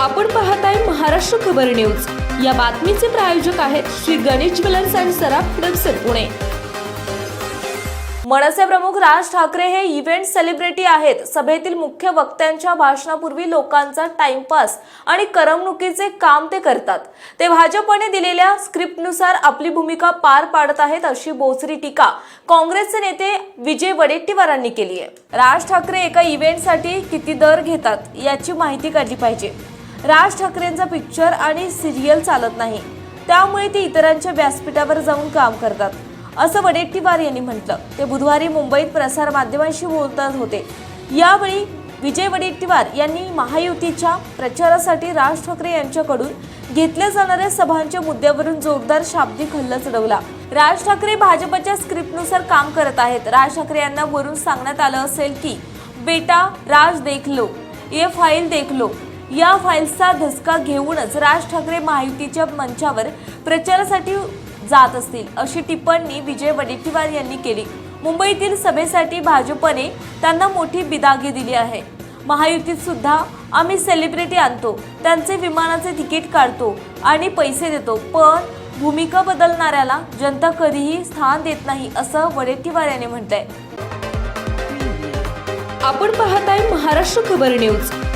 आपण पाहत आहे महाराष्ट्र खबर न्यूज. या बातमीचे प्रायोजक आहेत श्री गणेश ज्वेलर्स अँड सराफ हडपसर पुणे. मनसे प्रमुख राज ठाकरे हे इव्हेंट सेलिब्रिटी आहेत. सभेतील मुख्य वक्त्यांच्या भाषणापूर्वी लोकांचा टाइमपास आणि करमणुकीचे काम ते करतात. ते भाजपने दिलेल्या स्क्रिप्टनुसार आपली भूमिका पार पाडत आहेत अशी बोचरी टीका काँग्रेसचे नेते विजय वडेट्टीवारांनी केली आहे. राज ठाकरे एका इव्हेंटसाठी किती दर घेतात याची माहिती काढली पाहिजे. राज ठाकरेंचा पिक्चर आणि सिरियल चालत नाही. त्यामुळे ते इतरांच्या व्यासपीठावर जाऊन काम करतात. असं वडेट्टीवार यांनी म्हटलं. ते बुधवारी मुंबईत प्रसार माध्यमांशी बोलतात होते. यावेळी विजय वडेट्टीवार यांनी महायुतीच्या प्रचारासाठी राज ठाकरे यांच्याकडून घेतल्या जाणाऱ्या सभांच्या मुद्द्यावरून जोरदार शाब्दिक हल्ला चढवला. राज ठाकरे भाजपच्या स्क्रिप्टनुसार काम करत आहेत. राज ठाकरे यांना वरून सांगण्यात आलं असेल की बेटा राज देख लो. ये फाईल देख लो. या फाईल्सचा धसका घेऊनच राज ठाकरे महायुतीच्या मंचावर प्रचारासाठी जात असतील अशी टिप्पणी विजय वडेट्टीवार यांनी केली. मुंबईतील सभेसाठी भाजपने त्यांना मोठी बिदागी दिली आहे. महायुतीत सुद्धा आम्ही सेलिब्रिटी आणतो त्यांचे विमानाचे तिकीट काढतो आणि पैसे देतो पण भूमिका बदलणाऱ्याला जनता कधीही स्थान देत नाही असं वडेट्टीवार यांनी म्हटलंय. आपण पाहताय महाराष्ट्र खबर न्यूज.